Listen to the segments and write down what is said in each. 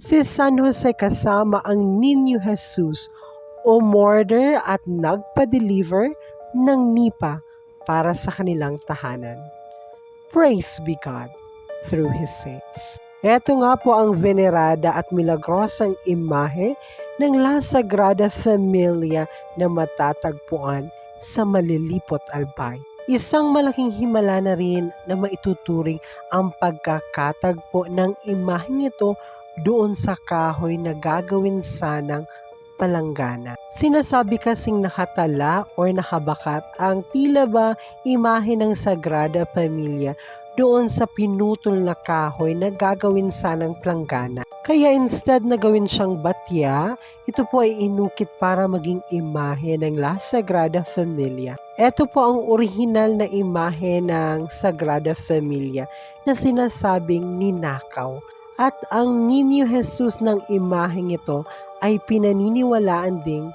Si San Jose kasama ang Niño Jesus umorder at nagpa-deliver ng nipa para sa kanilang tahanan. Praise be God through His saints. Ito nga po ang venerada at milagrosang imahe ng La Sagrada Familia na matatagpuan sa Malilipot Albay. Isang malaking himala na rin na maituturing ang pagkakatagpo ng imaheng ito doon sa kahoy na gagawin sanang palanggana. Sinasabi kasing nakatala o nakabakat ang tila ba imahe ng Sagrada Familia doon sa pinutol na kahoy na gagawin sanang planggana. Kaya instead na gawin siyang batya, ito po ay inukit para maging imahe ng La Sagrada Familia. Ito po ang orihinal na imahe ng Sagrada Familia na sinasabing ninakaw. At ang Niño Jesus ng imaheng ito ay pinaniniwalaan ding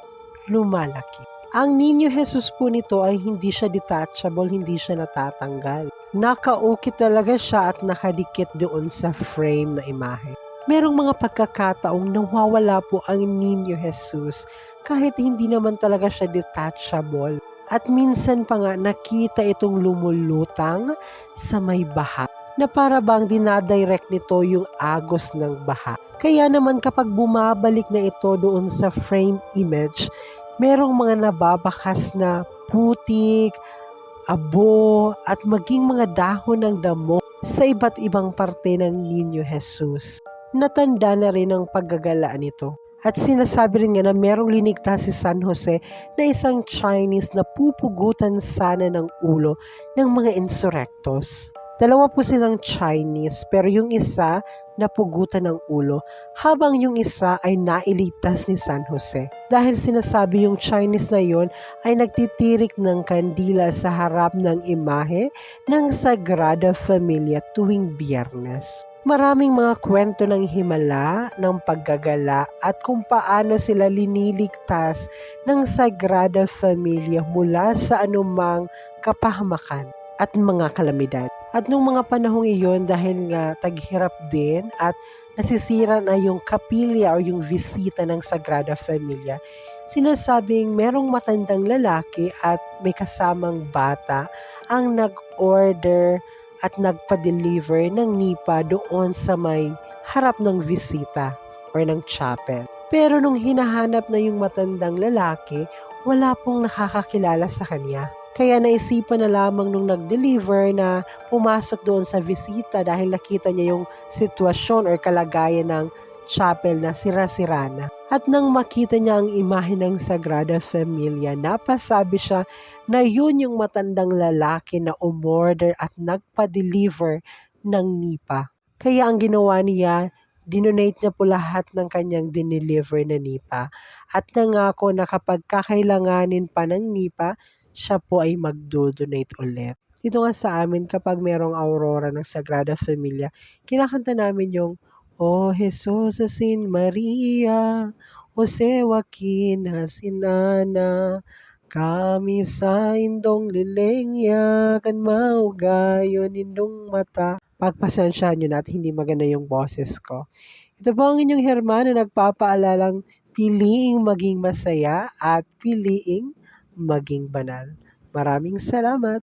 lumalaki. Ang Niño Jesus po nito ay hindi siya detachable, hindi siya natatanggal. Nakaukit talaga siya at nakadikit doon sa frame na imahe. Merong mga pagkakataong nawawala po ang Niño Jesus kahit hindi naman talaga siya detachable. At minsan pa nga nakita itong lumulutang sa may baha na para bang dinadirect nito yung agos ng baha. Kaya naman kapag bumabalik na ito doon sa frame image, merong mga nababakas na putik, abo, at maging mga dahon ng damo sa iba't ibang parte ng Niño Jesus. Natanda na rin ang paggagalaan nito. At sinasabi rin nga na merong linigtas si San Jose na isang Chinese na pupugutan sana ng ulo ng mga insurrectos. Dalawa po silang Chinese pero yung isa napugutan ng ulo habang yung isa ay nailigtas ni San Jose. Dahil sinasabi yung Chinese na yon ay nagtitirik ng kandila sa harap ng imahe ng Sagrada Familia tuwing biyernes. Maraming mga kwento ng himala, ng paggagala at kung paano sila liniligtas ng Sagrada Familia mula sa anumang kapahamakan at mga kalamidad. At nung mga panahong iyon dahil nga taghirap din at nasisira na yung kapilya o yung visita ng Sagrada Familia, sinasabing merong matandang lalaki at may kasamang bata ang nag-order at nagpa-deliver ng nipa doon sa may harap ng visita or ng chapel. Pero nung hinahanap na yung matandang lalaki, wala pong nakakakilala sa kanya. Kaya naisipan na lamang nung nag-deliver na pumasok doon sa visita dahil nakita niya yung sitwasyon or kalagayan ng chapel na sira-sira na. At nang makita niya ang imahe ng Sagrada Familia, napasabi siya na yun yung matandang lalaki na umorder at nagpa-deliver ng nipa. Kaya ang ginawa niya, dinonate niya po lahat ng kanyang dineliver na nipa at nangako na kapag kakailanganin pa ng nipa, siya po ay magdo-donate ulit. Dito nga sa amin, kapag merong aurora ng Sagrada Familia, kinakanta namin yung O Jesus Sin Maria, Jose Joaquin Hasinana, kami sa indong lilengya, kan maugayon indong mata. Pagpasensyahan nyo na at hindi maganda yung boses ko. Ito po ang inyong hermano nagpapaalalang piliing maging masaya at piliing maging banal. Maraming salamat!